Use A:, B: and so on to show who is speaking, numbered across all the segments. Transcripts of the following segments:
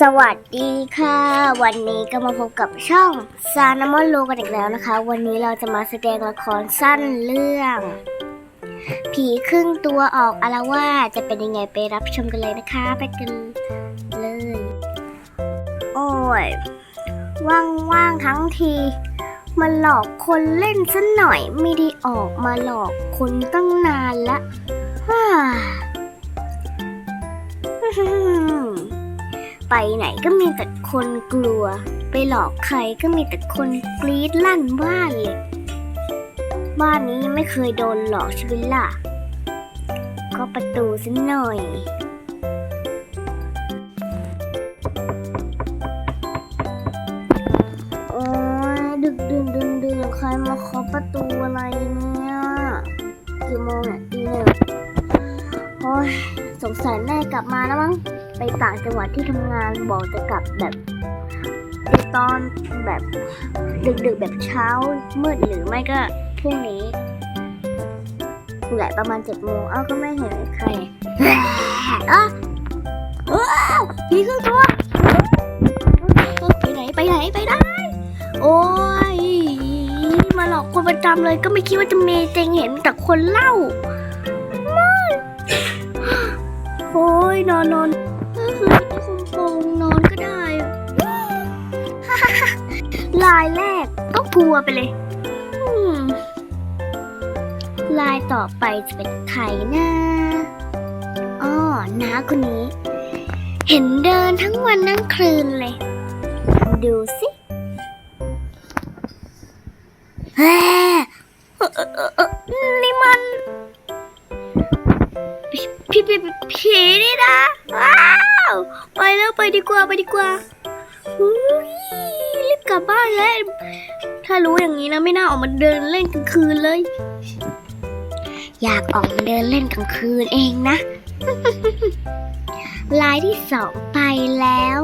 A: สวัสดีค่ะ วันนี้ก็มาพบกับช่องซานามอนโลกันอีกแล้วนะคะ วันนี้เราจะมาแสดงละครสั้นเรื่อง ผีครึ่งตัวออกอารวาสจะเป็นยังไงไปรับชมกันเลยนะคะ ไปกันเลย โอ้ยว่างๆทั้งทีมาหลอกคนเล่นซะหน่อยไม่ได้ออกมาหลอกคนตั้งนานละฮ่า ไปไหนก็มีแต่คนกลัว ไปหลอกใครก็มีแต่คนกรี๊ดลั่นบ้านเลย บ้านนี้ยังไม่เคยโดนหลอกช่ไหมล่ะก็ประตูสัหน่อยโอ้ยดึกดื่นดึนดื่นใครมาเคาะประตูอะไรเนี่ยกี่โมงเนี่ยตีหนึ่งโอ้ย สงสัยแม่กลับมาแล้วมั้งไปต่างจังหวัดที่ทำงานบอกจะกลับแบบตอนแบบดึกๆแบบเช้ามืดหรือไม่ก็พรุ่งนี้แหละประมาณเจ็ดโมงเอ้าก็ไม่เห็นใครอะว้าวผีขึ้นตัวไปไหนไปไหนไปได้ โอ้ยมาหลอกคนประจำเลยก็ไม่คิดว่าจะเมเจงเห็นแต่คนเล่า ยนอนนอนก็คือคงโปงนอนก็ได้ลายแรกก็กลัวไปเลย ลายต่อไปจะเป็นใครนะอ้อน้าคนนี้ เห็นเดินทั้งวันทั้งคืนเลย ดูสิ ผีผีผีนี่นะ ว้าว ไปแล้วไปดีกว่าไปดีกว่าอุ๊ยรีบกลับบ้านแล้ว ถ้ารู้อย่างนี้นะไม่น่าออกมาเดินเล่นกลางคืนเลย อยากออกมาเดินเล่นกลางคืนเองนะลายที่สองไปแล้ว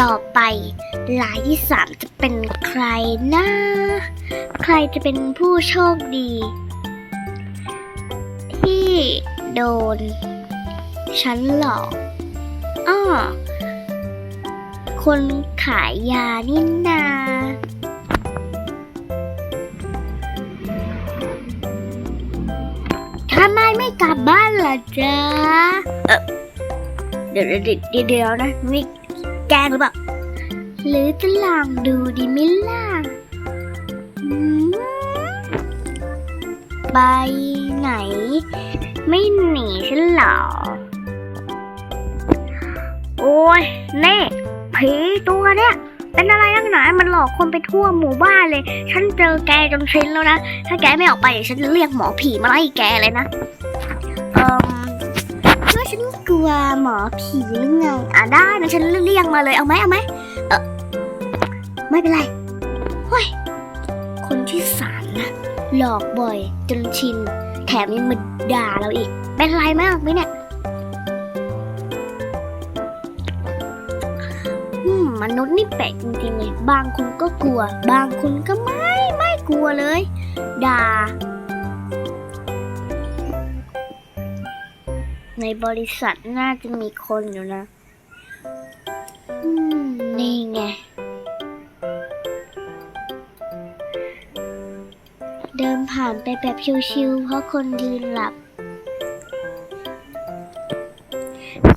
A: ต่อไปลายที่สามจะเป็นใครนะใครจะเป็นผู้โชคดี ที่ โดน ฉันหลอกอ้อคนขายยานี่นาทำไมไม่กลับบ้านล่ะจ๊ะเออเดี๋ยวเดี๋ยวเดี๋ยวนะนี่แกงหรือเปล่า หรือจะลองดูดีไหมล่ะไปไหน ไม่หนีฉันหรอ โอ้ยเน่ผีตัวเนี้ยเป็นอะไรนักหนา มันหลอกคนไปทั่วหมู่บ้านเลย ฉันเจอแกจนชินแล้วนะ ถ้าแกไม่ออกไปเดี๋ยวฉันจะเรียกหมอผีมาไล่แกเลยนะ เอ่มเมื่อฉันกลัวหมอผีหรือไง อะได้นะฉันเรียกมาเลย เอาไหมเอาไหมเออไม่เป็นไรเฮ้ย คนที่สามนะหลอกบ่อยจนชิน แถมยังมาด่าเราอีก เป็นไรมากไหมเนี่ยมมนุษย์นี่แปลกจริงๆเลย บางคนก็กลัว บางคนก็ไม่ไม่กลัวเลย ด่า ในบริษัทน่าจะมีคนอยู่นะอืมนี่ไง เดินผ่านไปแบบชิวๆเพราะคนยืนหลับ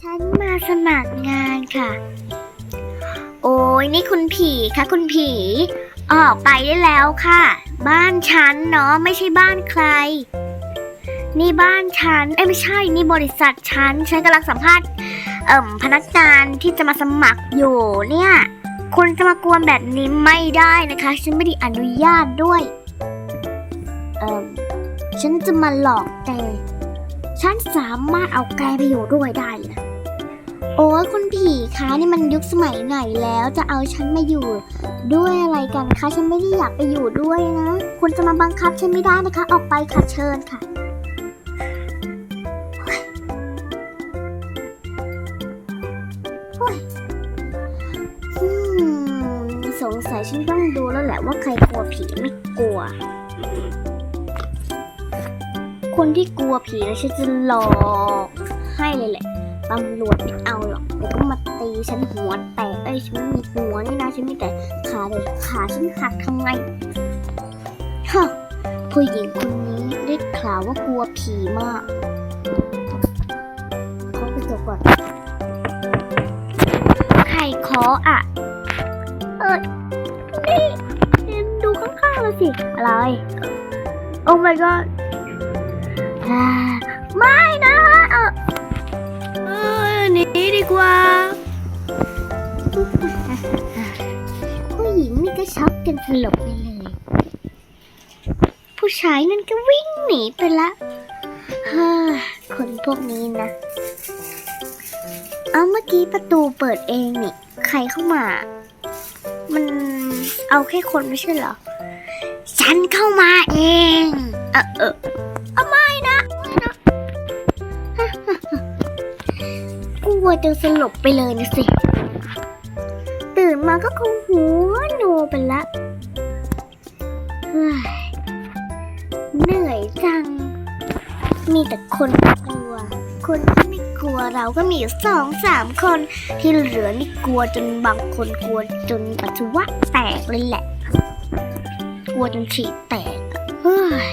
A: ฉันมาสมัครงานค่ะ โอ้ยนี่คุณผีคะคุณผี ออกไปได้แล้วค่ะ บ้านฉันเนาะไม่ใช่บ้านใคร นี่บ้านฉันเอ้ยไม่ใช่นี่บริษัทฉันฉันกำลังสัมภาษณ์เอ่มพนักงานที่จะมาสมัครอยู่เนี่ยคุณจะมากวนแบบนี้ไม่ได้นะคะ ฉันไม่ได้อนุญาตด้วย เอ่มฉันจะมาหลอกแกฉันสามารถเอาแกไปอยู่ด้วยได้เลยนะโอ้ยคุณผีคะนี่มันยุคสมัยไหนแล้วจะเอาฉันมาอยู่ ด้วยอะไรกันคะฉันไม่ได้อยากไปอยู่ด้วยนะคุณจะมาบังคับฉันไม่ได้นะคะ ออกไปค่ะเชิญค่ะโอ้ยอืมสงสัยฉันต้องดูแล้วแหละว่าใครกลัวผีไม่กลัว คนที่กลัวผีแล้วฉันจะหลอกให้เลยแหละตำรวจไม่เอาหรอกเดี๋ยวก็มาตีฉันหัวแตกเอ้ยฉันไม่มีหัวนี่นะฉันมีแต่ขาเลยขาฉันหักทำไงฮะผู้หญิงคนนี้ได้ข่าวว่ากลัวผีมากเขาไปจบก่อนใครขออะ เออนี่ดูข้างๆเลยสิ อะไร โอ้ my god ไม่นะเออเออหนีดีกว่า ผู้หญิงนี่ก็ช็อกกันสลบไปเลย ผู้ชายนั่นก็วิ่งหนีไปละฮ่าคนพวกนี้นะ เอาเมื่อกี้ประตูเปิดเองนี่ใครเข้ามา มันเอาแค่คนไม่ใช่เหรอ ฉันเข้ามาเอง เออเออ กลัวจนสลบไปเลยนะสิ ตื่นมาก็คงหัวโนไปละเหนื่อยจัง มีแต่คนกลัว คนที่ไม่กลัวเราก็มีอยู่สองสามคน ที่เหลือนี่กลัวจนบางคนกลัวจนปัสสาวะแตกเลยแหละ กลัวจนฉี่แตกเฮ้ย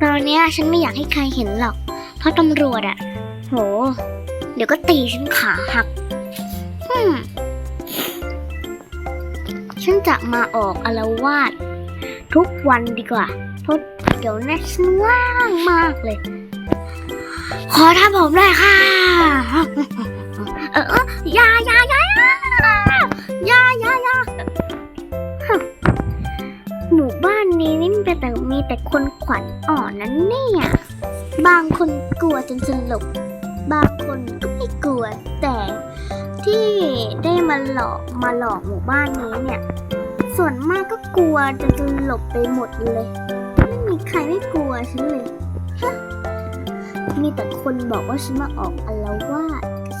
A: ตอนนี้ฉันไม่อยากให้ใครเห็นหรอก เพราะตำรวจอะโห เดี๋ยวก็ตีฉันขาหักอืมฉันจะมาออกอารวาสทุกวันดีกว่า เพราะเดี๋ยวนี้ฉันว่างมากเลย ขอทำผมหน่อยค่ะ เออเออยายายายายายาหมู่บ้านนี้นี่มีแต่มีแต่คนขวัญอ่อนนั้นเนี่ย บางคนกลัวจนสลบบางคนก็ ไม่กลัว แต่ที่ได้มาหลอกมาหลอกหมู่บ้านนี้เนี่ย ส่วนมากก็กลัวจนสลบไปหมดเลย ไม่มีใครไม่กลัวฉันเลยฮะมีแต่คนบอกว่าฉันมาออกอารวา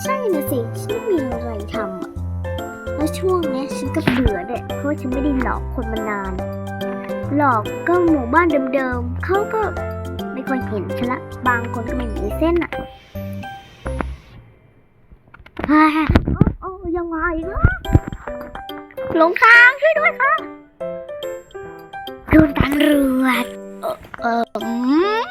A: ใช่นะสิฉันไม่มีอะไรทำอะแล้วช่วงนี้ฉันก็เบื่อเด็เพราะว่าฉันไม่ได้หลอกคนมานาน หลอกก็หมู่บ้านเดิมๆเขาก็ไม่ค่อยเห็นฉันละ บางคนก็ไม่มีเส้นอะฮ่า โอ้โอ้ยังไงล่ะหลงทางช่วยด้วยค่ะโดนตำรวจเออเอออืม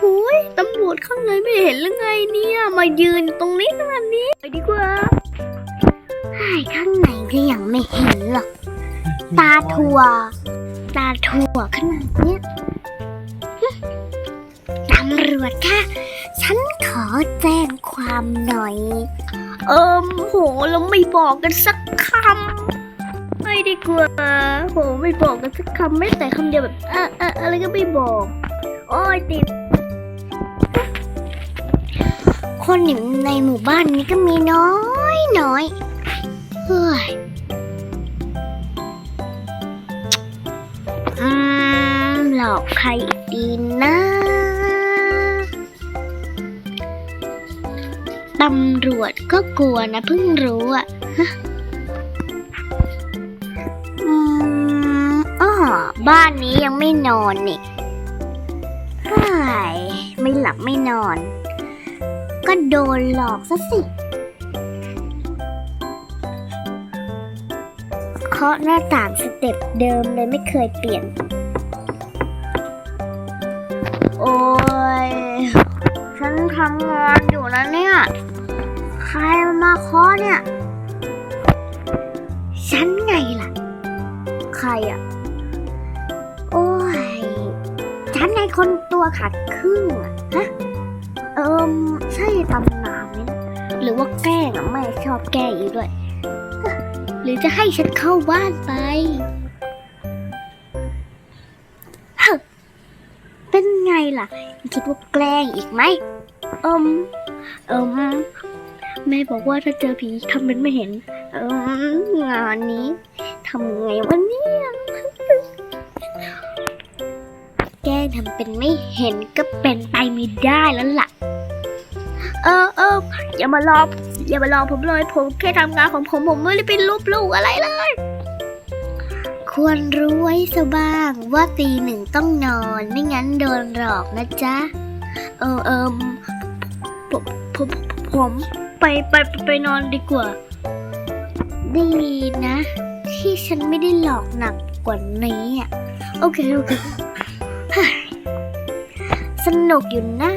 A: หุยตำรวจข้างในไม่เห็นหรือไงเนี่ย มายืนตรงนี้ขนาดนี้ไปดีกว่าไอ้ข้างในก็ยังไม่เห็นหรอก ตาถั่ว ตาถั่วขนาดเนี้ยตำรวจค่ะ ฉันขอแจ้งความหน่อย เอิมโหแล้วไม่บอกกันสักคำไม่ดีกว่าโหไม่บอกกันสักคำไม่แต่คำเดียวแบบอะอะอะไรก็ไม่บอก โอ้ยติดคนอยู่ในหมู่บ้านนี้ก็มีน้อยน้อยเฮ้ยอืมหลอกใครอีกดีนะำรวจก็กลัวนะเพิ่งรู้อะฮะอืมอ๋อบ้านนี้ยังไม่นอนนี่เฮ้ยไม่หลับไม่นอน ก็โดนหลอกซะสิเคาะหน้าต่างสเต็ปเดิมเลยไม่เคยเปลี่ยน โอ้ย ฉันทำงานอยู่นะเนี่ย ใครมาเคาะเนี่ย ฉันไงล่ะ ใครอะ โอ้ย ฉันไงคนตัวขาดครึ่งอะฮะ เอิมใช่ตำนานไหมนะหรือว่าแกล้งอะไม่ชอบแกล้งอีกด้วย หรือจะให้ฉันเข้าบ้านไปฮะเป็นไงล่ะ คิดว่าแกล้งอีกไหมเอิมเอิม แม่บอกว่าถ้าเจอผีทำเป็นไม่เห็นงานนี้ทำไงวะเนี่ยแกทำเป็นไม่เห็นก็เป็นไปไม่ได้แล้วล่ะ เออเอออย่ามาลออย่ามาลอผมเลยผมแค่ทำงานของผมผมไม่ได้เป็นลบลู่อะไรเลย ควรรู้ไว้ซะบ้างว่าตีหนึ่งต้องนอนไม่งั้นโดนหลอกนะจ๊ะ เออเออผมผมผม ไปไปไปไปนอนดีกว่า ดีนะ ที่ฉันไม่ได้หลอกหนักกว่านี้อะ โอเค โอเค สนุกอยู่นะ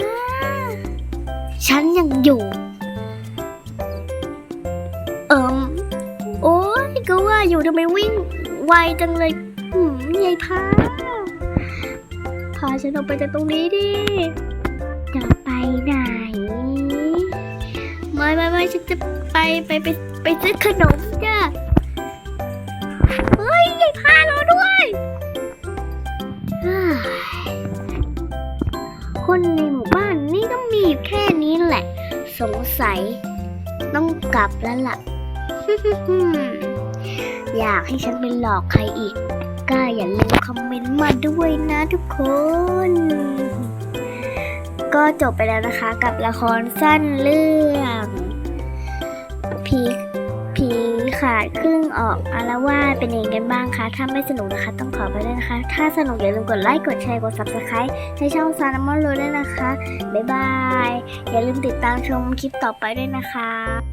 A: ฉันยังอยู่ เอิมโอ้ยก็ว่าอยู่ทำไมวิ่งไวจังเลยหืมยายพาพาฉันออกไปจากตรงนี้ดิจะไปไหน ไม่ไม่ไม่ฉันจะไปไปไปไปซื้อขนมจ้ะเฮ้ยยายพาเราด้วยคนในหมู่บ้านนี่ก็มีแค่นี้แหละ สงสัย ต้องกลับแล้วล่ะ อยากให้ฉันไปหลอกใครอีก ก็อย่าลืมคอมเมนต์มาด้วยนะทุกคน ก็จบไปแล้วนะคะกับละครสั้นเรื่องผีผีขาดครึ่งออกอารวาสเป็นยังไงกันบ้างคะถ้าไม่สนุกนะคะ ต้องขอไปด้วยนะคะ ถ้าสนุกอย่าลืมกดไลค์กดแชร์กด subscribe ให้ช่องซานามอนโรด้วยนะคะ บ๊ายบาย อย่าลืมติดตามชมคลิปต่อไปด้วยนะคะ